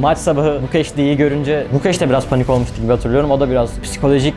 maç sabahı Bukeşli'yi görünce Bukeş de biraz panik olmuştu gibi hatırlıyorum. O da biraz psikolojik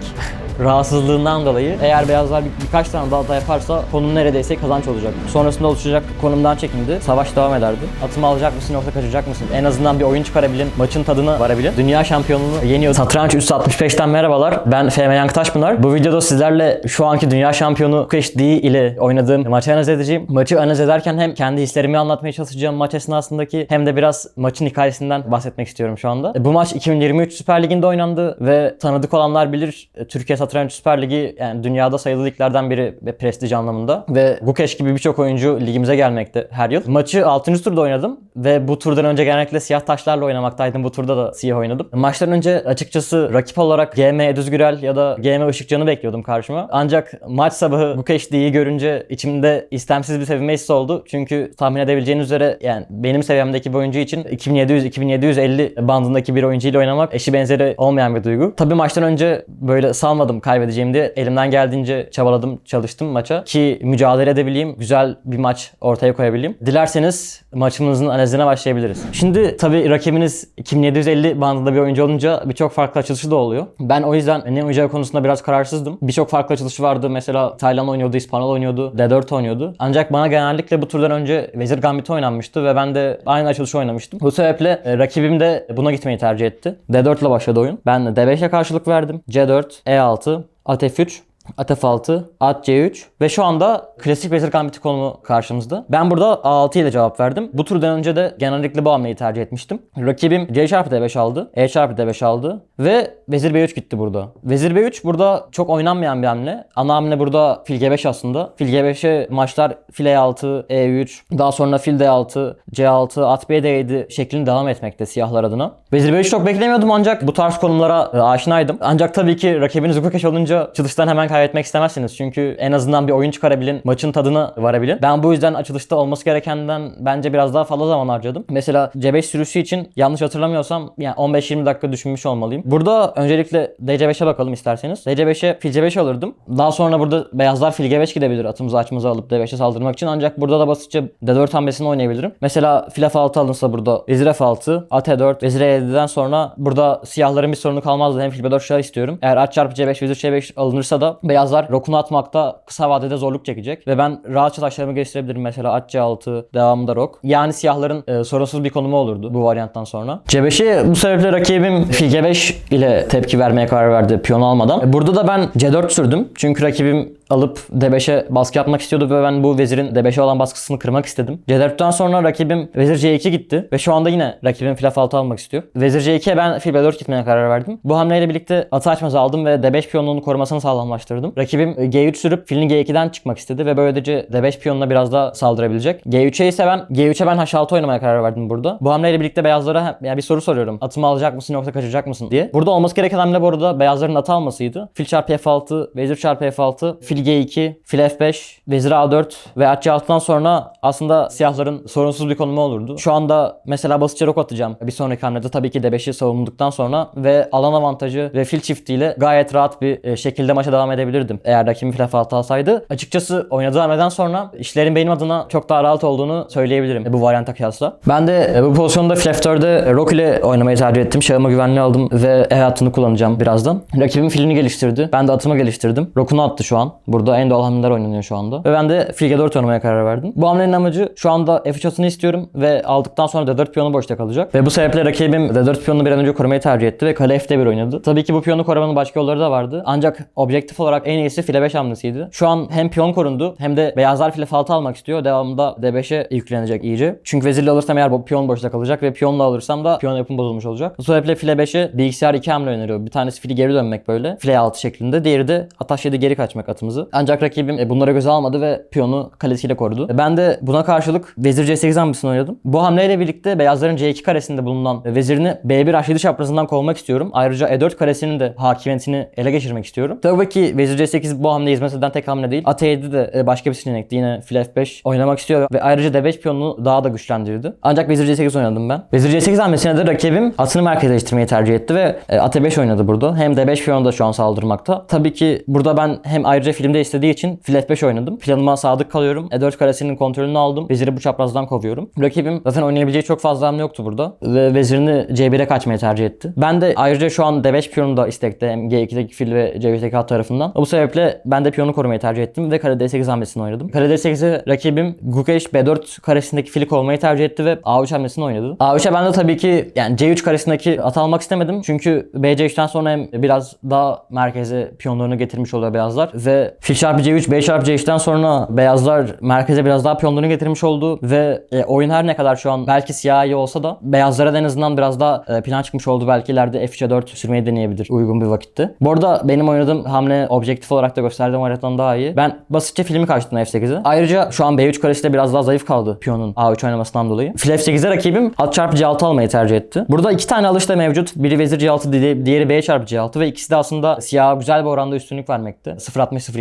rahatsızlığından dolayı eğer beyazlar bir- birkaç tane daha da yaparsa konum neredeyse kazanç olacak. Sonrasında oluşacak konumdan çekindi. Savaş devam ederdi. Atımı alacak mısın yoksa kaçacak mısın? En azından bir oyun çıkarabilin, maçın tadına varabilin. Dünya şampiyonluğunu yeniyor. Satranç 365'ten merhabalar. Ben Fehmi Yank Taşpınar. Bu videoda sizlerle şu anki dünya şampiyonu KSD ile oynadığım maçı analiz edeceğim. Maçı analiz ederken hem kendi hislerimi anlatmaya çalışacağım maç esnasındaki hem de biraz maçın hikayesinden bahsetmek istiyorum şu anda. Bu maç 2023 Süper Ligi'nde oynandı ve tanıdık olanlar bilir Türkiye Satranç Süper Ligi yani dünyada sayılı liglerden biri ve prestij anlamında ve Gukeş gibi birçok oyuncu ligimize gelmekte her yıl. Maçı 6. turda oynadım ve bu turdan önce genellikle siyah taşlarla oynamaktaydım. Bu turda da siyah oynadım. Maçtan önce açıkçası rakip olarak GM Edüzgürel ya da GM Işıkcan'ı bekliyordum karşıma. Ancak maç sabahı Gukeşli'yi görünce içimde istemsiz bir sevinme hissi oldu. Çünkü tahmin edebileceğiniz üzere yani benim seviyemdeki bir oyuncu için 2700-2750 bandındaki bir oyuncuyla oynamak eşi benzeri olmayan bir duygu. Tabii maçtan önce böyle salmadım kaybedeceğim diye elimden geldiğince çabaladım, çalıştım maça ki mücadele edebileyim, güzel bir maç ortaya koyabileyim. Dilerseniz maçımızın analizine başlayabiliriz. Şimdi tabii rakibiniz 2750 bandında bir oyuncu olunca birçok farklı açılışı da oluyor. Ben o yüzden ne oynayacağı konusunda biraz kararsızdım. Birçok farklı açılışı vardı. Mesela Taylan oynuyordu, İspanyol oynuyordu, D4 oynuyordu. Ancak bana genellikle bu turdan önce Vezir Gambit oynanmıştı ve ben de aynı açılışı oynamıştım. Bu sebeple e, rakibim de buna gitmeyi tercih etti. D4 ile başladı oyun. Ben D5'e karşılık verdim. C4, E6, at F3, At F6, At C3 ve şu anda klasik Vezir Gambit'i konumu karşımızda. Ben burada A6 ile cevap verdim. Bu turdan önce de genellikle bu hamleyi tercih etmiştim. Rakibim C çarpı D5 aldı, E çarpı D5 aldı ve Vezir B3 gitti burada. Vezir B3 burada çok oynanmayan bir hamle. Ana hamle burada fil G5 aslında. Fil G5'e maçlar fil E6, E3, daha sonra fil D6, C6, at B D7 şeklinde devam etmekte siyahlar adına. Vezir B3 çok beklemiyordum ancak bu tarz konumlara e, aşinaydım. Ancak tabii ki rakibiniz Gukeş olunca açılıştan hemen kaybetmek istemezsiniz. Çünkü en azından bir oyun çıkarabilin, maçın tadına varabilin. Ben bu yüzden açılışta olması gerekenden bence biraz daha fazla zaman harcadım. Mesela C5 sürüşü için yanlış hatırlamıyorsam yani 15-20 dakika düşünmüş olmalıyım. Burada öncelikle DC5'e bakalım isterseniz. DC5'e fil C5 alırdım. Daha sonra burada beyazlar fil G5 gidebilir atımızı açmızı alıp D5'e saldırmak için. Ancak burada da basitçe D4 hamlesini oynayabilirim. Mesela fil F6 alınsa burada vezir F6, at E4, vezir E7'den sonra burada siyahların bir sorunu kalmazdı. Hem fil B4 şah istiyorum. Eğer at çarpı C5, vezir C5 alınırsa da beyazlar rokunu atmakta kısa vadede zorluk çekecek. Ve ben rahatça taşlarımı geliştirebilirim. Mesela at C6, devamında rok. Yani siyahların e, sorunsuz bir konumu olurdu bu varyanttan sonra. C5'i bu sebeple rakibim fil G5 ile tepki vermeye karar verdi piyon almadan. E, Burada da ben C4 sürdüm. Çünkü rakibim alıp D5'e baskı yapmak istiyordu ve ben bu vezirin D5'e olan baskısını kırmak istedim. C4'ten sonra rakibim vezir C2 gitti ve şu anda yine rakibim fil F6 almak istiyor. Vezir C2'ye ben fil B4 gitmeye karar verdim. Bu hamleyle birlikte atı açmazı aldım ve D5 piyonluğunu korumasını sağlamlaştırdım. Rakibim G3 sürüp filin G2'den çıkmak istedi ve böylece D5 piyonuna biraz daha saldırabilecek. G3'e ise ben G3'e ben H6 oynamaya karar verdim burada. Bu hamleyle birlikte beyazlara yani bir soru soruyorum. Atımı alacak mısın yoksa kaçacak mısın diye. Burada olması gereken hamle bu arada beyazların atı almasıydı. Fil çarpı F6, vezir çarpı F6, fil G2, fil F5, vezir A4 ve at C6'dan sonra aslında siyahların sorunsuz bir konumu olurdu. Şu anda mesela basitçe rok atacağım. Bir sonraki hamlede tabii ki D5'i savunduktan sonra ve alan avantajı ve fil çiftiyle gayet rahat bir e, şekilde maça devam edebilirdim. Eğer rakibim fil F6 alsaydı. Açıkçası oynadığı hamleden sonra işlerin benim adına çok daha rahat olduğunu söyleyebilirim bu varyanta kıyasla. Ben de e, bu pozisyonda fil F4'de rok ile oynamayı tercih ettim. Şahımı güvenli aldım ve E hattını kullanacağım birazdan. Rakibim filini geliştirdi. Ben de atımı geliştirdim. Rokunu attı şu an. Burada en doğal hamleler oynanıyor şu anda. Ve ben de fil G4 oynamaya karar verdim. Bu hamlenin amacı şu anda F3 atını istiyorum ve aldıktan sonra D4 piyonu boşta kalacak. Ve bu sebeple rakibim D4 piyonunu bir an önce korumayı tercih etti ve kale F1 oynadı. Tabii ki bu piyonu korumanın başka yolları da vardı. Ancak objektif olarak en iyisi file 5 hamlesiydi. Şu an hem piyon korundu hem de beyazlar file F6 almak istiyor. Devamında D5'e yüklenecek iyice. Çünkü vezirle alırsam eğer bu piyon boşta kalacak ve piyonla alırsam da piyon yapım bozulmuş olacak. Bu sebeple file 5'e bilgisayar iki hamle öneriyor. Bir tanesi fili geri dönmek böyle. File 6 şeklinde. Diğeri de ataş 7 geri kaçmak atımızı. Ancak rakibim e, bunları göze almadı ve piyonu kalesiyle korudu. E, Ben de buna karşılık vezir C8 hamlesini oynadım. Bu hamleyle birlikte beyazların C2 karesinde bulunan e, vezirini B1 H7 çaprazından kovmak istiyorum. Ayrıca E4 karesinin de hakimiyetini ele geçirmek istiyorum. Tabii ki vezir C8 bu hamleyi hizmet eden tek hamle değil. At E7 de başka bir seçenekti. Yine fil F5 oynamak istiyor ve ayrıca D5 piyonunu daha da güçlendirdi. Ancak vezir C8 oynadım ben. Vezir C8 hamlesine de rakibim atını merkezleştirmeyi tercih etti ve at E5 oynadı burada. Hem D5 piyonu da şu an saldırmakta. Tabii ki burada ben hem ayrıca filmde istediği için fil F5 oynadım. Planıma sadık kalıyorum. E4 karesinin kontrolünü aldım. Veziri bu çaprazdan kovuyorum. Rakibim zaten oynayabileceği çok fazla hamle yoktu burada. Ve vezirini C1'e kaçmayı tercih etti. Ben de ayrıca şu an D5 piyonu da istekte hem G2'deki fil ve C3'teki at tarafından. Bu sebeple ben de piyonu korumayı tercih ettim ve kare D8 hamlesini oynadım. Kare D8'e rakibim Gukesh B4 karesindeki fili kovmayı tercih etti ve A3 hamlesini oynadı. A3'e ben de tabii ki yani C3 karesindeki at almak istemedim. Çünkü BC3'ten sonra hem biraz daha merkeze piyonlarını getirmiş oluyor beyazlar ve fil çarpı C3, B çarpı C3'ten sonra beyazlar merkeze biraz daha piyonlarını getirmiş oldu ve e, oyun her ne kadar şu an belki siyah iyi olsa da beyazlara en azından biraz daha e, plan çıkmış oldu. Belki ileride F3'e 4 sürmeyi deneyebilir uygun bir vakitte. Bu arada benim oynadığım hamle objektif olarak da gösterdiğim haritadan daha iyi. Ben basitçe filmi kaçtım F8'e. Ayrıca şu an B3 karesi de biraz daha zayıf kaldı piyonun A3 oynamasından dolayı. Fil F8'e rakibim at çarpı C6 almayı tercih etti. Burada iki tane alış da mevcut. Biri vezir C6, di- diğeri B çarpı C6 ve ikisi de aslında siyaha güzel bir oranda üstünlük vermekte.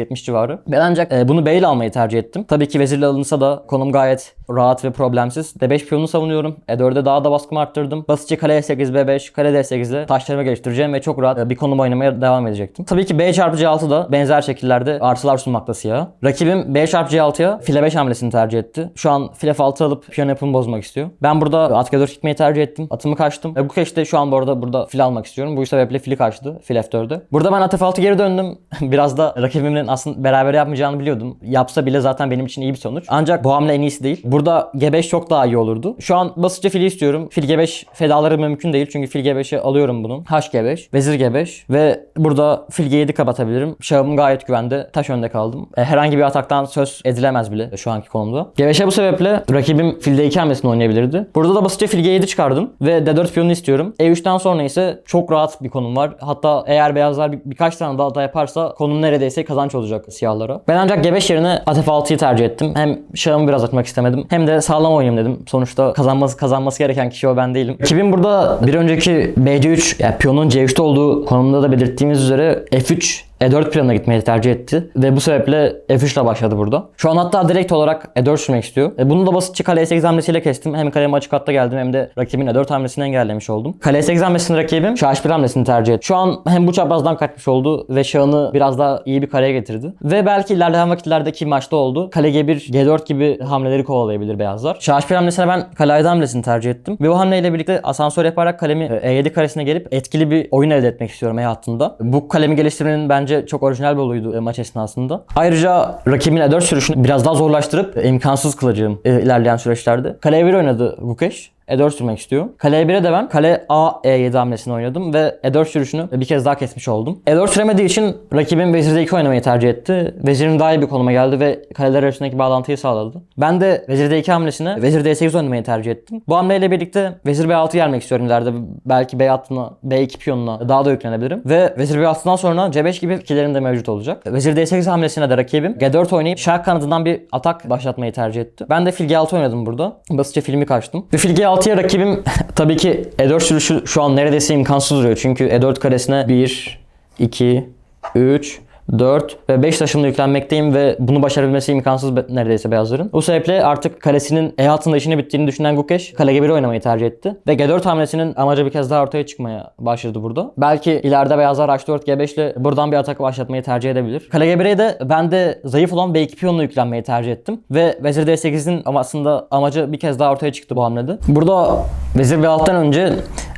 0.60-0.70 civarı. Ben ancak e, bunu B ile almayı tercih ettim. Tabii ki vezirle alınsa da konum gayet rahat ve problemsiz. D5 piyonunu savunuyorum. E4'e daha da baskımı arttırdım. Basitçe kale E8, B5, kale D8 ile taşlarımı geliştireceğim ve çok rahat e, bir konum oynamaya devam edecektim. Tabii ki B çarpı C6 da benzer şekillerde artılar sunmakta siyaha. Rakibim B çarpı C6'ya file 5 hamlesini tercih etti. Şu an file F6 alıp piyon yapımı bozmak istiyor. Ben burada at G4 gitmeyi tercih ettim. Atımı kaçtım. E, bu keşte şu an bu arada burada fil almak istiyorum. Bu sebeple fili kaçtı. Fil F4'e. Burada ben at F6 geri döndüm. Biraz da rakibimin aslında beraber yapmayacağını biliyordum. Yapsa bile zaten benim için iyi bir sonuç. Ancak bu hamle en iyisi değil. Burada G5 çok daha iyi olurdu. Şu an basitçe fili istiyorum. Fil G5 fedaları mümkün değil. Çünkü fil G5'e alıyorum bunu. H G5, vezir G5 ve burada fil G7 kapatabilirim. Şahım gayet güvende. Taş önde kaldım. E, herhangi bir ataktan söz edilemez bile şu anki konumda. G5'e bu sebeple rakibim fil D2 hamlesini oynayabilirdi. Burada da basitçe fil G7 çıkardım ve D4 piyonunu istiyorum. E3'ten sonra ise çok rahat bir konum var. Hatta eğer beyazlar bir- birkaç tane daha hata yaparsa konum neredeyse kazanç olacak siyahlara. Ben ancak G5 yerine at F6'yı tercih ettim. Hem şahımı biraz atmak istemedim. Hem de sağlam oynayayım dedim. Sonuçta kazanması kazanması gereken kişi o ben değilim. Kibin burada bir önceki BC3 yani piyonun C3'te olduğu konumda da belirttiğimiz üzere F3 E4 planına gitmeyi tercih etti ve bu sebeple F3 ile başladı burada. Şu an hatta direkt olarak E4 sürmek istiyor. E bunu da basitçe kale E8 hamlesiyle kestim. Hem kaleme açık hatta geldim hem de rakibin E4 hamlesini engellemiş oldum. Kale E8 hamlesini rakibim şah H1 hamlesini tercih etti. Şu an hem bu çaprazdan kaçmış oldu ve şahını biraz daha iyi bir kareye getirdi. Ve belki ilerleyen vakitlerdeki maçta oldu. Kale G1, G4 gibi hamleleri kovalayabilir beyazlar. Şah H1 hamlesine ben kale A7 hamlesini tercih ettim. Ve o hamleyle birlikte asansör yaparak kalemi e, E7 karesine gelip etkili bir oyun elde etmek istiyorum E hattında. Bu kalemi geliştirmenin bence çok orijinal bir oluydu e, maç esnasında. Ayrıca rakibin E4 sürüşünü biraz daha zorlaştırıp e, imkansız kılacağım e, ilerleyen süreçlerde. Kale E1 oynadı Gukesh. E4 sürmek istiyor. Kale E1'e de ben kale A E7 hamlesini oynadım ve E4 sürüşünü bir kez daha kesmiş oldum. E4 süremediği için rakibim vezir D2 oynamayı tercih etti. Vezirin daha iyi bir konuma geldi ve kaleler arasındaki bağlantıyı sağladı. Ben de vezir D2 hamlesine vezir D8 oynamayı tercih ettim. Bu hamleyle birlikte vezir B6 gelmek istiyorum ileride. Belki B hattına, B2 piyonuna daha da yüklenebilirim. Ve vezir B6'dan sonra C5 gibi fikirlerim de mevcut olacak. Vezir D8 hamlesine de rakibim G4 oynayıp şah kanadından bir atak başlatmayı tercih etti. Ben de fil G6 oynadım burada. Basitçe filmi kaçtım. Ve fil G6'ya rakibim tabii ki E4 sürüşü şu an neredeyse imkansız duruyor. Çünkü E4 karesine 1, 2, 3, 4 ve 5 taşımla yüklenmekteyim ve bunu başarabilmesi imkansız neredeyse beyazların. Bu sebeple artık kalesinin E hattında işini bittiğini düşünen Gukesh kale G1 oynamayı tercih etti. Ve G4 hamlesinin amacı bir kez daha ortaya çıkmaya başladı burada. Belki ileride beyazlar H4 G5 ile buradan bir atak başlatmayı tercih edebilir. Kale G1'e de ben de zayıf olan B2 piyonla yüklenmeyi tercih ettim. Ve Vezir D8'in ama aslında amacı bir kez daha ortaya çıktı bu hamlede. Burada Vezir B6'tan önce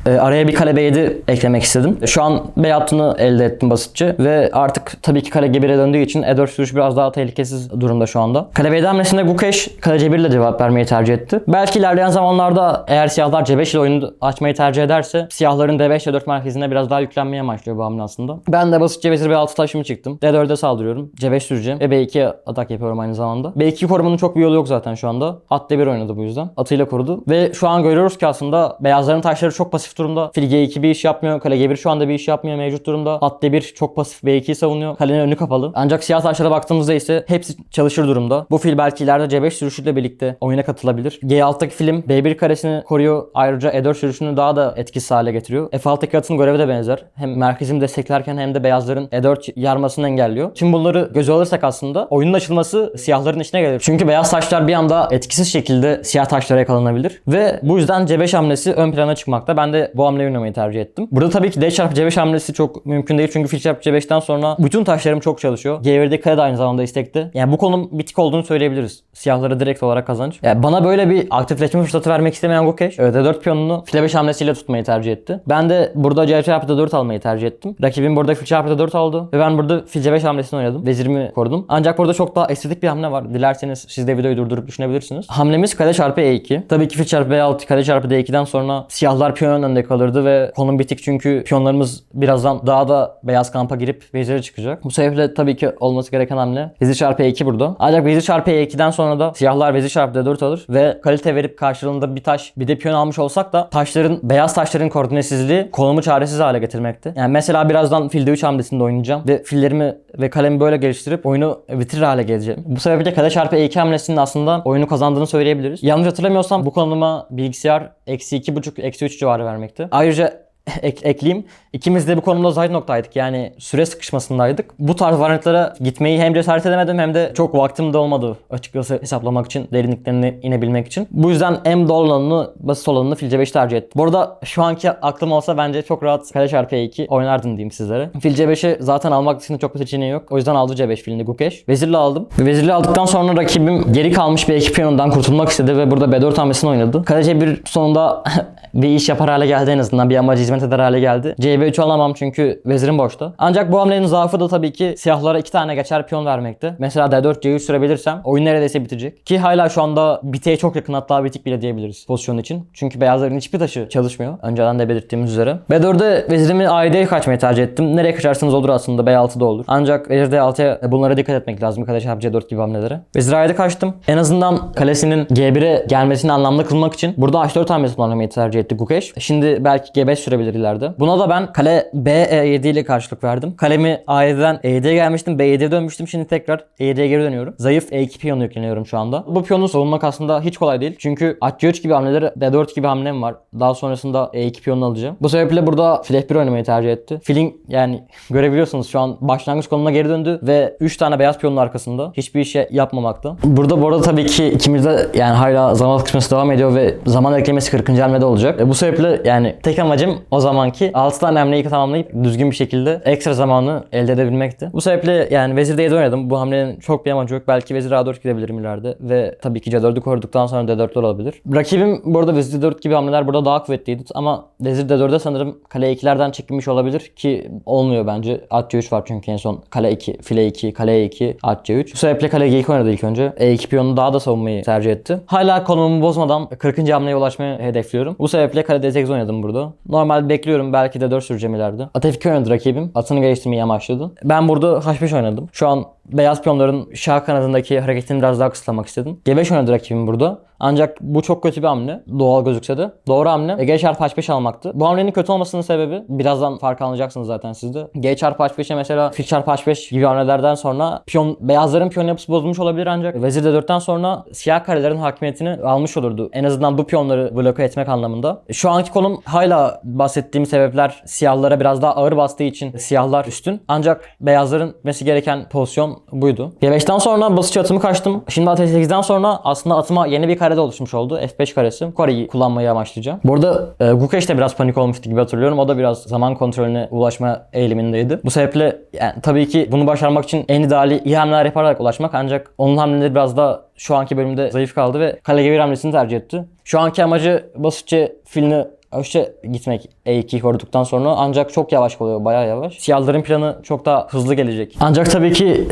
e, araya bir kale B7 eklemek istedim. Şu an B hattını elde ettim basitçe ve artık tabii ki kale G1'e döndüğü için E4 sürüş biraz daha tehlikesiz durumda şu anda. Kale B7 hamlesinde Gukesh kale C1 ile cevap vermeyi tercih etti. Belki ilerleyen zamanlarda eğer siyahlar C5 ile oyunu açmayı tercih ederse siyahların D5 ile 4 merkezine biraz daha yüklenmeye başlıyor bu hamle aslında. Ben de basitçe vezir B6 taşımı çıktım. D4'e saldırıyorum. C5 süreceğim ve B2'ye atak yapıyorum aynı zamanda. B2 korumanın çok bir yolu yok zaten şu anda. At D1 oynadı bu yüzden. Atıyla korudu. Ve şu an görüyoruz ki aslında beyazların taşları çok pasif durumda. Fil G2 bir iş yapmıyor. Kale G1 şu anda bir iş yapmıyor mevcut durumda. At D1 çok pasif B2'yi savunuyor. Kalenin önü kapalı. Ancak siyah taşlara baktığımızda ise hepsi çalışır durumda. Bu fil belki ileride C5 sürüşüyle birlikte oyuna katılabilir. G6'daki film B1 karesini koruyor. Ayrıca E4 sürüşünü daha da etkisiz hale getiriyor. F6'daki atın görevi de benzer. Hem merkezimi desteklerken hem de beyazların E4 yarmasını engelliyor. Tüm bunları göze alırsak aslında oyunun açılması siyahların işine gelir. Çünkü beyaz taşlar bir anda etkisiz şekilde siyah taşlara yakalanabilir. Ve bu yüzden C5 hamlesi ön plana çıkmakta. Ben de bu hamleyi oynamayı tercih ettim. Burada tabii ki D çarpı C5 hamlesi çok mümkün değil çünkü fil çarpı C5'ten sonra bütün taşlarım çok çalışıyor. G1'deki kale de aynı zamanda istekli. Yani bu konum bitik olduğunu söyleyebiliriz. Siyahlara direkt olarak kazanç. Yani bana böyle bir aktifleşme fırsatı vermek istemeyen e, D4 piyonunu file 5 hamlesiyle tutmayı tercih etti. Ben de burada C çarpı D4 almayı tercih ettim. Rakibim burada fil çarpı D4 aldı ve ben burada fil C5 hamlesini oynadım. Vezirimi korudum. Ancak burada çok daha estetik bir hamle var. Dilerseniz siz de videoyu durdurup düşünebilirsiniz. Hamlemiz kale çarpı E2. Tabii ki fil çarpı B6, kale çarpı D2'den sonra siyahlar piyon önünde kalırdı ve konum bitik çünkü piyonlarımız birazdan daha da beyaz kampa girip vezire çıkacak. Bu sebeple tabii ki olması gereken hamle vezir çarpı E2 burada. Ancak vezir çarpı E2'den sonra da siyahlar vezir çarpı D4 alır ve kalite verip karşılığında bir taş bir de piyon almış olsak da taşların beyaz taşların koordinesizliği konumu çaresiz hale getirmekte. Yani mesela birazdan fil D3 hamlesinde oynayacağım ve fillerimi ve kalemi böyle geliştirip oyunu bitirir hale geleceğim. Bu sebeple kale çarpı E2 hamlesinin aslında oyunu kazandığını söyleyebiliriz. Yanlış hatırlamıyorsam bu konuma bilgisayar eksi 2.5 eksi 3 civarı vermekte. Ayrıca ek- ekleyeyim. İkimiz de bu konumda zayıf noktaydık. Yani süre sıkışmasındaydık. Bu tarz variantlara gitmeyi hem cesaret edemedim hem de çok vaktim de olmadı açıkçası hesaplamak için, derinliklerine inebilmek için. Bu yüzden en doğru olanını, basit olanını fil C5 tercih ettim. Bu arada şu anki aklım olsa bence çok rahat kale çarpı E2 oynardın diyeyim sizlere. Fil C5'i zaten almak için çok bir seçeneği yok. O yüzden aldı C5 filini Gukesh. Vezirli aldım. Ve vezirli aldıktan sonra rakibim geri kalmış bir ekip yanından kurtulmak istedi ve burada B4 hamlesini oynadı. Kale C1 sonunda bir iş yapar hale geldi en azından. Bir amacı hizmet eder hale geldi. CB3 alamam çünkü vezirim boşta. Ancak bu hamlenin zaafı da tabii ki siyahlara iki tane geçer piyon vermekte. Mesela D4 C3 sürebilirsem oyun neredeyse bitecek. Ki hala şu anda biteye çok yakın hatta bitik bile diyebiliriz pozisyon için. Çünkü beyazların hiçbir taşı çalışmıyor. Önceden de belirttiğimiz üzere. B4'de vezirimi AED'ye kaçmayı tercih ettim. Nereye kaçarsanız olur aslında. B6'da olur. Ancak vezir D6'ya bunlara dikkat etmek lazım. Kale çarpı C4 gibi hamlelere. Vezir A7 kaçtım. En azından kalesinin G1'e gelmesini anlamlı kılmak için burada H4 hamlesini oynamayı tercih etti Gukesh. Şimdi belki G5 sürebilir ileride. Buna da ben kale B7 ile karşılık verdim. Kalemi A7'den E7'ye gelmiştim. B7'ye dönmüştüm. Şimdi tekrar E7'ye geri dönüyorum. Zayıf E2 piyonu yükleniyorum şu anda. Bu piyonu savunmak aslında hiç kolay değil. Çünkü at C3 gibi hamleleri D4 gibi hamlem var. Daha sonrasında E2 piyonunu alacağım. Bu sebeple burada fil F1 oynamayı tercih etti. Filin yani görebiliyorsunuz şu an başlangıç konumuna geri döndü ve 3 tane beyaz piyonun arkasında. Hiçbir işe yapmamakta. Burada bu arada tabii ki ikimiz de yani hala zaman kısmı devam ediyor ve zaman eklemesi 40. hamlede olacak. E bu sebeple yani tek amacım o zamanki 6 tane hamleyi tamamlayıp düzgün bir şekilde ekstra zamanı elde edebilmekti. Bu sebeple yani vezir D7 oynadım. Bu hamlenin çok bir amacı yok. Belki vezir A4 gidebilirim ileride ve tabii ki C4'ü koruduktan sonra D4 olabilir. Rakibim burada vezir D4 gibi hamleler burada daha kuvvetliydi ama vezir D4'e sanırım kale 2'lerden çekilmiş olabilir ki olmuyor bence. At C3 var çünkü en son kale 2, file 2, kale 2, at C3. Bu sebeple kale G2 oynadı ilk önce. E2 piyonunu daha da savunmayı tercih etti. Hala konumumu bozmadan 40. hamleye ulaşmayı hedefliyorum. Bu sebeple kale D8 oynadım burada. Normal bekliyorum belki de 4 süreceğim ileride. At F2 oynadı rakibim. Atını geliştirmeyi amaçladı. Ben burada H5 oynadım. Şu an beyaz piyonların şah kanadındaki hareketini biraz daha kısıtlamak istedim. G5 oynadı rakibim burada. Ancak bu çok kötü bir hamle. Doğal gözükse de. Doğru hamle. E, G çarpı H5 almaktı. Bu hamlenin kötü olmasının sebebi birazdan fark anlayacaksınız zaten siz de. G çarpı H5'e mesela fil çarpı H5 gibi hamlelerden sonra piyon, beyazların piyon yapısı bozulmuş olabilir ancak vezir D4'ten sonra siyah karelerin hakimiyetini almış olurdu. En azından bu piyonları bloke etmek anlamında. Şu anki konum hala bahsettiğim sebepler siyahlara biraz daha ağır bastığı için siyahlar üstün. Ancak beyazların gitmesi gereken pozisyon buydu. G5'ten sonra basitçe atımı kaçtım. Şimdi at 8'den sonra aslında atıma yeni bir kare de oluşmuş oldu. F5 karesi. Kore'yi kullanmayı amaçlayacağım. Bu arada e, Gukesh de biraz panik olmuştu gibi hatırlıyorum. O da biraz zaman kontrolüne ulaşma eğilimindeydi. Bu sebeple yani tabii ki bunu başarmak için en ideali iyi hamleler yaparak ulaşmak ancak onun hamleleri biraz da şu anki bölümde zayıf kaldı ve kale G1 hamlesini tercih etti. Şu anki amacı basitçe filini Öşte gitmek E2 koruduktan sonra ancak çok yavaş oluyor bayağı yavaş. Siyahların planı çok daha hızlı gelecek. Ancak tabii ki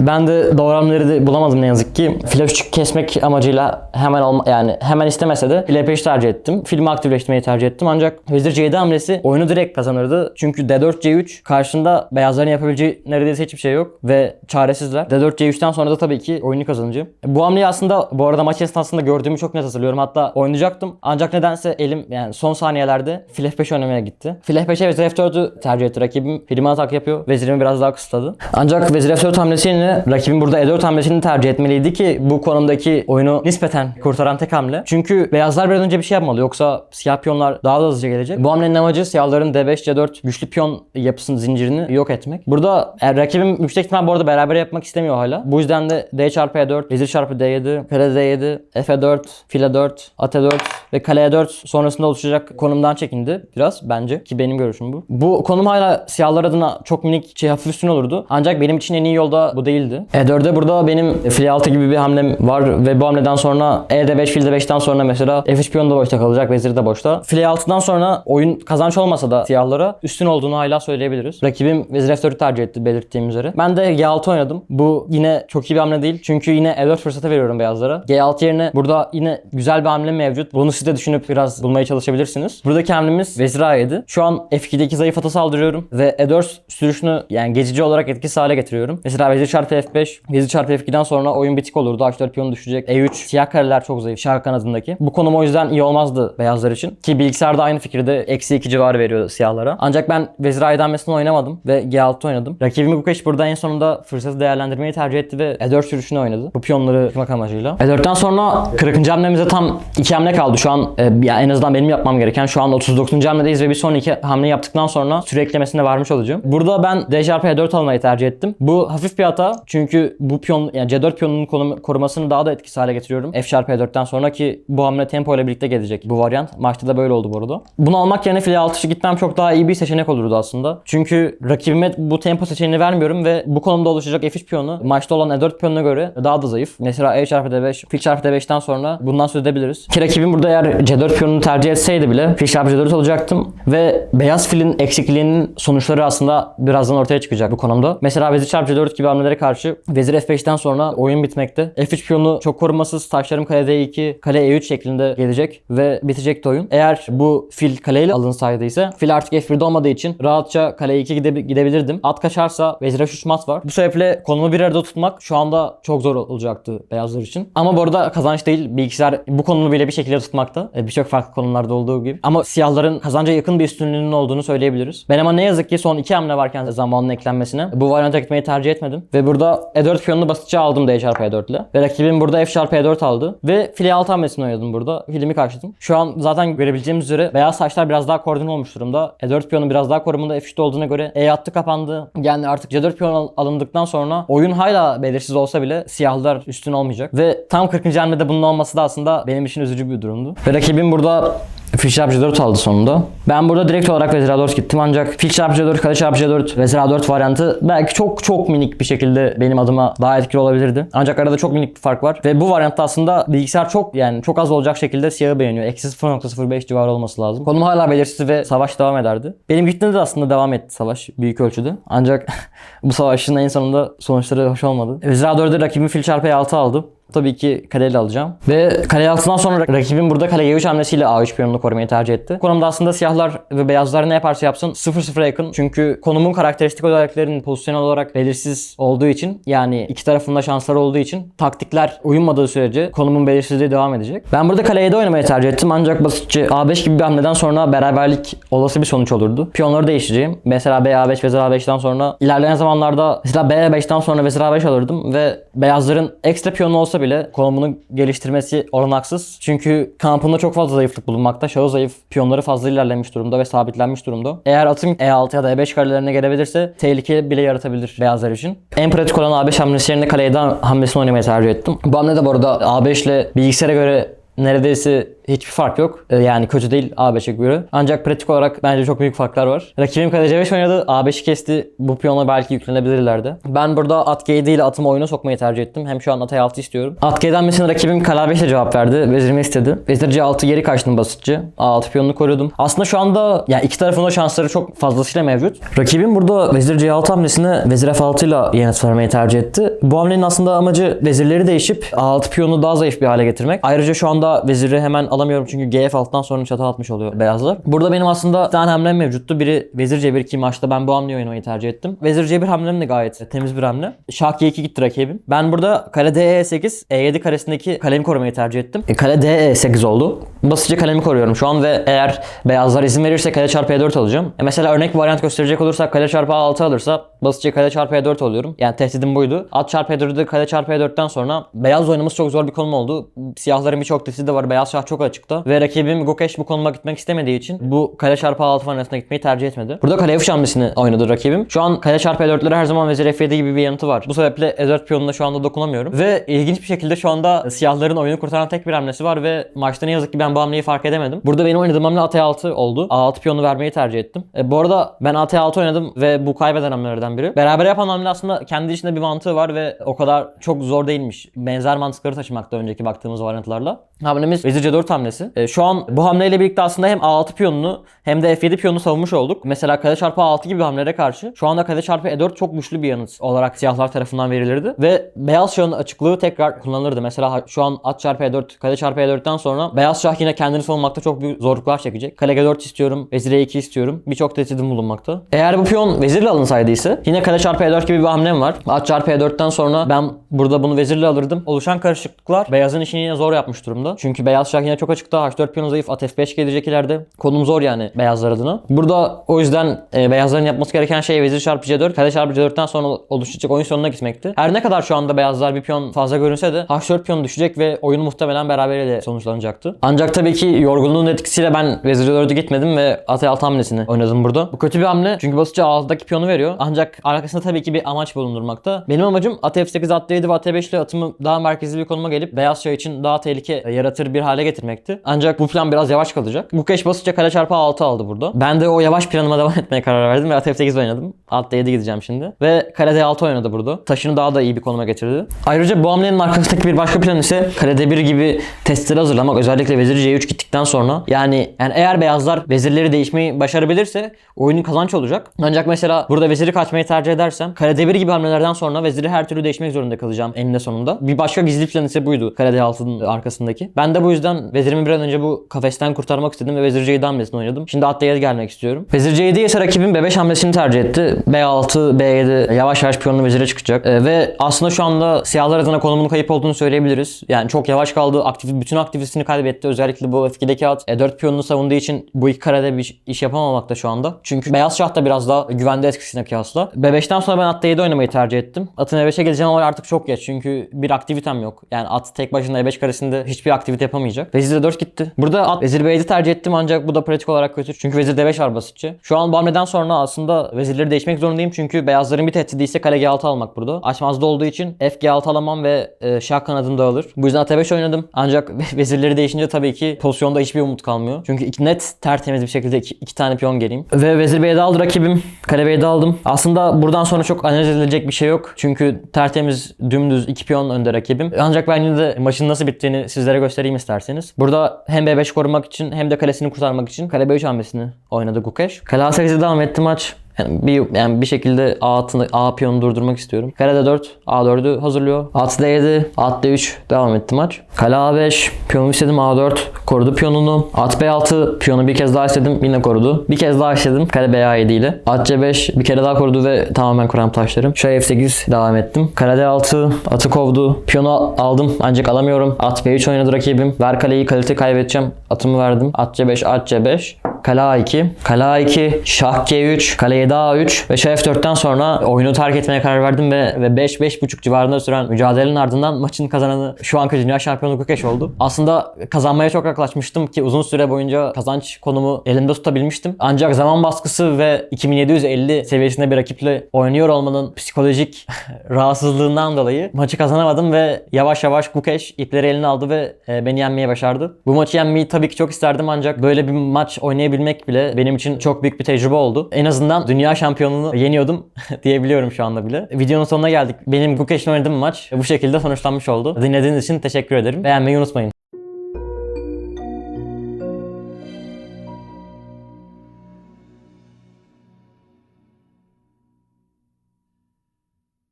ben de doğru hamleleri de bulamadım ne yazık ki. 3 kesmek amacıyla hemen alma, yani hemen istemese de file 5 tercih ettim. Filmi aktifleştirmeyi tercih ettim ancak vezir C7 hamlesi oyunu direkt kazanırdı. Çünkü D4 C3 karşında beyazların yapabileceği neredeyse hiçbir şey yok ve çaresizler. D4 C3'ten sonra da tabii ki oyunu kazanacağım. Bu hamleyi aslında bu arada maç esnasında gördüğümü çok net hatırlıyorum. Hatta oynayacaktım. Ancak nedense elim yani son saniyelerde fil F5 oynamaya gitti. Fil F5'e vezir F4'ü tercih etti rakibim. Filmi atak yapıyor. Vezirimi biraz daha kısıtladı. Ancak vezir F4 hamlesi yerine rakibin burada E4 hamlesini tercih etmeliydi ki bu konumdaki oyunu nispeten kurtaran tek hamle. Çünkü beyazlar bir an önce bir şey yapmalı yoksa siyah piyonlar daha da hızlıca gelecek. Bu hamlenin amacı siyahların D5, C4 güçlü piyon yapısının zincirini yok etmek. Burada e, rakibim yüksek ihtimal bu arada beraber yapmak istemiyor hala. Bu yüzden de D çarpı E4, vezir çarpı D7, kale D7, F4, file 4, at 4 ve kale E4 sonrasında oluşacak konumdan çekindi biraz bence ki benim görüşüm bu. Bu konum hala siyahlar adına çok minik şey hafif üstün olurdu. Ancak benim için en iyi yolda bu değildi. E4'de burada benim file 6 gibi bir hamlem var ve bu hamleden sonra E D5, fil D5'ten sonra mesela F3 piyon da boşta kalacak, vezir de boşta. File 6'dan sonra oyun kazanç olmasa da siyahlara üstün olduğunu hala söyleyebiliriz. Rakibim vezir F4'ü tercih etti belirttiğim üzere. Ben de G6 oynadım. Bu yine çok iyi bir hamle değil. Çünkü yine E4 fırsatı veriyorum beyazlara. G6 yerine burada yine güzel bir hamle mevcut. Bunu siz de düşünüp biraz bulmaya çalışabilirsiniz. Buradaki hamlemiz vezir A7. Şu an F2'deki zayıf ata saldırıyorum ve E4 sürüşünü yani geçici olarak etkisiz hale getiriyorum. Mesela vezir çarpı F5, vezir çarpı F2'den sonra oyun bitik olurdu. H4 piyonu düşecek. E3, siyah kareler çok zayıf. Şark kanadındaki. Bu konum o yüzden iyi olmazdı beyazlar için. Ki bilgisayarda aynı fikirde eksi 2 civarı veriyor siyahlara. Ancak ben vezir A7 hamlesini oynamadım ve G6 oynadım. Rakibim Gukeş burada en sonunda fırsatı değerlendirmeyi tercih etti ve E4 sürüşünü oynadı. Bu piyonları yıkmak amacıyla. E4'ten sonra 40. hamlemize tam 2 hamle kaldı. Şu an e, ya en azından benim yapmam gereken şu an 39. hamledeyiz ve bir sonraki hamle yaptıktan sonra süre eklemesine varmış olacağım. Burada ben D çarpı E4 almayı tercih ettim. Bu hafif bir hata çünkü bu piyon yani C4 piyonunun korumasını daha da etkisiz hale getiriyorum. F çarpı E4'ten sonra ki bu hamle tempo ile birlikte gelecek bu varyant. Maçta da böyle oldu bu arada. Bunu almak yerine file 6'şı gitmem çok daha iyi bir seçenek olurdu aslında. Çünkü rakibime bu tempo seçeneğini vermiyorum ve bu konumda oluşacak F3 piyonu maçta olan E4 piyonuna göre daha da zayıf. Mesela E çarpı D5, fil çarpı D5'ten sonra bundan söz edebiliriz. Ki rakibim burada eğer C4 piyonunu tercih etseydi bile fil çarpı C4 olacaktım ve beyaz filin eksikliğinin sonuçları aslında birazdan ortaya çıkacak bu konumda. Mesela vezir çarpı C4 gibi hamlelere karşı vezir F5'ten sonra oyun bitmekte. F3 piyonu çok korumasız taşlarım kale D2, kale E3 şeklinde gelecek ve bitecekti oyun. Eğer bu fil kaleyle alınsaydı ise fil artık F1'de olmadığı için rahatça kale E2 gide- gidebilirdim. At kaçarsa vezir H3 mat var. Bu sebeple konumu bir arada tutmak şu anda çok zor olacaktı beyazlar için. Ama bu arada kazanç değil. Bilgisayar bu konumu bile bir şekilde tutmakta. E, Birçok farklı konumlarda olduğu gibi. Ama siyahların kazanca yakın bir üstünlüğünün olduğunu söyleyebiliriz. Ben ama ne yazık ki son iki hamle varken zamanın eklenmesine bu varyanta gitmeyi tercih etmedim. Ve burada E4 piyonunu basitçe aldım D çarpı E4 ile. Ve rakibim burada F çarpı E4 aldı. Ve file 6 hamlesini oynadım burada. Filmi karşıladım. Şu an zaten görebileceğimiz üzere beyaz saçlar biraz daha koordine olmuş durumda. E4 piyonu biraz daha korumunda F3'te olduğuna göre E attı kapandı. Yani artık C4 piyon al- alındıktan sonra oyun hala belirsiz olsa bile siyahlar üstün olmayacak. Ve tam 40. hamlede bunun olması da aslında benim için üzücü bir durumdu. Ve rakibim burada Fil çarpı C4 aldı sonunda. Ben burada direkt olarak vezir A4 gittim ancak fil çarpı C4, kale çarpı C4, vezir A4 varyantı belki çok çok minik bir şekilde benim adıma daha etkili olabilirdi. Ancak arada çok minik bir fark var. Ve bu varyantta aslında bilgisayar çok yani çok az olacak şekilde siyahı beğeniyor. Eksi 0.05 civarı olması lazım. Konum hala belirsiz ve savaş devam ederdi. Benim gittiğimde de aslında devam etti savaş büyük ölçüde. Ancak bu savaşın en sonunda sonuçları hoş olmadı. Vezir A4'de rakibim fil çarpı E6 aldı. Tabii ki kaleyle alacağım. Ve kale altından sonra rakibim burada kale G3 hamlesiyle A3 piyonunu korumayı tercih etti. Konumda aslında siyahlar ve beyazlar ne yaparsa yapsın 0-0'a yakın. Çünkü konumun karakteristik özelliklerinin pozisyonel olarak belirsiz olduğu için yani iki tarafında şansları olduğu için taktikler uyummadığı sürece konumun belirsizliği devam edecek. Ben burada kale 7 oynamayı tercih ettim ancak basitçe A5 gibi bir hamleden sonra beraberlik olası bir sonuç olurdu. Piyonları değiştireceğim. Mesela B5 vezir A5'ten sonra ilerleyen zamanlarda mesela B5'ten sonra vezir A5 alırdım ve beyazların ekstra piyonu olsa bile konumunu geliştirmesi olanaksız. Çünkü kampında çok fazla zayıflık bulunmakta. Şahı zayıf, piyonları fazla ilerlemiş durumda ve sabitlenmiş durumda. Eğer atım E6 ya da E5 karelerine gelebilirse tehlike bile yaratabilir beyazlar için. En pratik olan A5 hamlesi yerine kale 7 hamlesini oynamayı tercih ettim. Bu hamle de bu arada A5 ile bilgisayara göre neredeyse hiçbir fark yok. Ee, Yani kötü değil A5'e göre. Ancak pratik olarak bence çok büyük farklar var. Rakibim kale C5 oynadı. A5'i kesti. Bu piyona belki yüklenebilirlerdi. Ben burada at G7 ile atımı oyuna sokmayı tercih ettim. Hem şu an at E6 istiyorum. At G'den mesela rakibim kale A5 ile cevap verdi. Vezirimi istedi. Vezir C6 geri kaçtım basitçe. A6 piyonunu koruyordum. Aslında şu anda yani iki tarafın da şansları çok fazlasıyla mevcut. Rakibim burada vezir C6 hamlesine vezir F6 ile yanıt vermeyi tercih etti. Bu hamlenin aslında amacı vezirleri değişip A6 piyonu daha zayıf bir hale getirmek. Ayrıca şu anda veziri hemen alamıyorum çünkü GF alttan sonra çatı atmış oluyor beyazlar. Burada benim aslında bir tane hamlem mevcuttu. Biri Vezir C1 ki maçta ben bu hamleyi oynamayı tercih ettim. Vezir C1 hamlem de gayet temiz bir hamle. Şah G2 gitti rakibim. Ben burada kale DE8, E7 karesindeki kalemi korumayı tercih ettim. E, kale DE8 oldu. Basitçe kalemi koruyorum şu an ve eğer beyazlar izin verirse kale çarpı E4 alacağım. E, mesela örnek varyant gösterecek olursak kale çarpı A6 alırsa basitçe kale çarpı E4 alıyorum. Yani tehdidim buydu. At çarpı E4'de kale çarpı E4'ten sonra beyaz oynaması çok zor bir konum oldu. Siyahların birçok tehdidi de var. Beyaz şah çok açıkta. Ve rakibim Gukesh bu konuma gitmek istemediği için bu kale çarpı A6 varyantına gitmeyi tercih etmedi. Burada kale F3 hamlesini oynadı rakibim. Şu an kale çarpı E4'lere her zaman vezir F7 gibi bir yanıtı var. Bu sebeple E4 piyonuna şu anda dokunamıyorum. Ve ilginç bir şekilde şu anda siyahların oyunu kurtaran tek bir hamlesi var ve maçta ne yazık ki ben bu hamleyi fark edemedim. Burada benim oynadığım hamle at 6 oldu. A6 piyonu vermeyi tercih ettim. E, bu arada ben at 6 oynadım ve bu kaybeden hamlelerden biri. Beraber yapan hamle aslında kendi içinde bir mantığı var ve o kadar çok zor değilmiş. Benzer mantıkları taşımakta önceki baktığımız varyantlarla. Hamlemiz vezir C4 hamlesi. E, şu an bu hamleyle birlikte aslında hem A6 piyonunu hem de F7 piyonunu savunmuş olduk. Mesela kale çarpı A6 gibi hamlelere karşı şu anda kale çarpı E4 çok güçlü bir yanıt olarak siyahlar tarafından verilirdi. Ve beyaz şahın açıklığı tekrar kullanılırdı. Mesela şu an at çarpı E4, kale çarpı E4'ten sonra beyaz şah yine kendini savunmakta çok büyük zorluklar çekecek. Kale G4 istiyorum, vezir E2 istiyorum. Birçok tehdidim bulunmakta. Eğer bu piyon vezirle alınsaydı ise yine kale çarpı E4 gibi bir hamlem var. At çarpı E4'ten sonra ben burada bunu vezirle alırdım. Oluşan karışıklıklar beyazın işini yine zor yapmış durumda. Çünkü beyaz şah yine çok açıkta. H4 piyonu zayıf. At F5 gelecek ileride. Konum zor yani beyazlar adına. Burada o yüzden e, beyazların yapması gereken şey vezir çarpı C4. Kale çarpı C4'ten sonra oluşacak oyun sonuna gitmekti. Her ne kadar şu anda beyazlar bir piyon fazla görünse de H4 piyonu düşecek ve oyun muhtemelen beraberiyle sonuçlanacaktı. Ancak tabii ki yorgunluğun etkisiyle ben vezir C4'e gitmedim ve at E6 hamlesini oynadım burada. Bu kötü bir hamle çünkü basitçe A6'daki piyonu veriyor. Ancak arkasında tabii ki bir amaç bulundurmakta. Benim amacım at F8, at D7 ve at E5 ile atımı daha merkezli bir konuma gelip beyaz şah için daha tehlike yaratır bir hale getirmekti. Ancak bu plan biraz yavaş kalacak. Keş basitçe kale çarpı A6 aldı burada. Ben de o yavaş planıma devam etmeye karar verdim ve at F8 oynadım. At D7 gideceğim şimdi. Ve kale D6 oynadı burada. Taşını daha da iyi bir konuma getirdi. Ayrıca bu hamlenin arkasındaki bir başka plan ise kale D1 gibi testleri hazırlamak. Özellikle vezir C3 gittikten sonra. Yani, yani eğer beyazlar vezirleri değişmeyi başarabilirse oyunun kazanç olacak. Ancak mesela burada veziri kaçmayı tercih edersem kale D1 gibi hamlelerden sonra veziri her türlü değişmek zorunda kalacağım eninde sonunda. Bir başka gizli plan ise buydu kale D6'nın arkasındaki. Ben de bu yüzden vezirimi bir an önce bu kafesten kurtarmak istedim ve vezir C7 hamlesini oynadım. Şimdi at D7 gelmek istiyorum. Vezir C7 ise rakibim B5 hamlesini tercih etti. B6, B7 yavaş yavaş piyonlu vezire çıkacak. Ee, ve aslında şu anda siyahlar adına konumunun kayıp olduğunu söyleyebiliriz. Yani çok yavaş kaldı. Aktif, bütün aktivitesini kaybetti. Özellikle bu etkideki at E4 piyonunu savunduğu için bu iki karede bir iş yapamamakta şu anda. Çünkü beyaz şah da biraz daha güvende etkisine kıyasla. B5'ten sonra ben at D7 oynamayı tercih ettim. Atın E5'e geleceğim ama artık çok geç. Çünkü bir aktivitem yok. Yani at tek başına E5 karesinde hiçbir aktivite yapamayacak. Vezir D4 gitti. Burada at vezir B7 tercih ettim ancak bu da pratik olarak kötü. Çünkü vezir D5 var basitçe. Şu an bu hamleden sonra aslında vezirleri değişmek zorundayım. Çünkü beyazların bir tehdidi ise kale G6 almak burada. Açmazda olduğu için F G6 alamam ve e, şah kanadım dağılır. Bu yüzden at E5 oynadım. Ancak vezirleri değişince tabii ki pozisyonda hiçbir umut kalmıyor. Çünkü net tertemiz bir şekilde iki, iki tane piyon geleyim. Ve vezir B7 aldı rakibim. Kale B7 aldım. Aslında buradan sonra çok analiz edilecek bir şey yok. Çünkü tertemiz dümdüz iki piyon önde rakibim. Ancak ben yine de maçın nasıl bittiğini sizlere göstereyim isterseniz. Burada hem B5 korumak için hem de kalesini kurtarmak için kale B3 hamlesini oynadı Gukesh. Kale A8'de devam etti maç. Yani bir, yani bir şekilde A atını, A piyonu durdurmak istiyorum. Kale D4, A4'ü hazırlıyor. At D7, at D3 devam etti maç. Kale A5, piyonu istedim A4, korudu piyonunu. At B6, piyonu bir kez daha istedim yine korudu. Bir kez daha istedim kale B7 ile. At C5 bir kere daha korudu ve tamamen kuran taşlarım. Şah F8 devam ettim. Kale D6, atı kovdu. Piyonu aldım ancak alamıyorum. At B3 oynadı rakibim. Ver kaleyi kalite kaybedeceğim. Atımı verdim. At C5, at C5. Kale A2, kale A2, şah G3, kale 7 A3 ve şah F4'ten sonra oyunu terk etmeye karar verdim ve ve 5-5.5 civarında süren mücadelenin ardından maçın kazananı şu anki dünya şampiyonu Gukesh oldu. Aslında kazanmaya çok yaklaşmıştım ki uzun süre boyunca kazanç konumu elimde tutabilmiştim. Ancak zaman baskısı ve 2750 seviyesinde bir rakiple oynuyor olmanın psikolojik rahatsızlığından dolayı maçı kazanamadım ve yavaş yavaş Gukesh ipleri eline aldı ve e, beni yenmeye başardı. Bu maçı yenmeyi tabii ki çok isterdim ancak böyle bir maç oynayabilmek bile benim için çok büyük bir tecrübe oldu. En azından dünya şampiyonunu yeniyordum diyebiliyorum şu anda bile. Videonun sonuna geldik. Benim Gukesh'le oynadığım maç bu şekilde sonuçlanmış oldu. Dinlediğiniz için teşekkür ederim. Beğenmeyi unutmayın.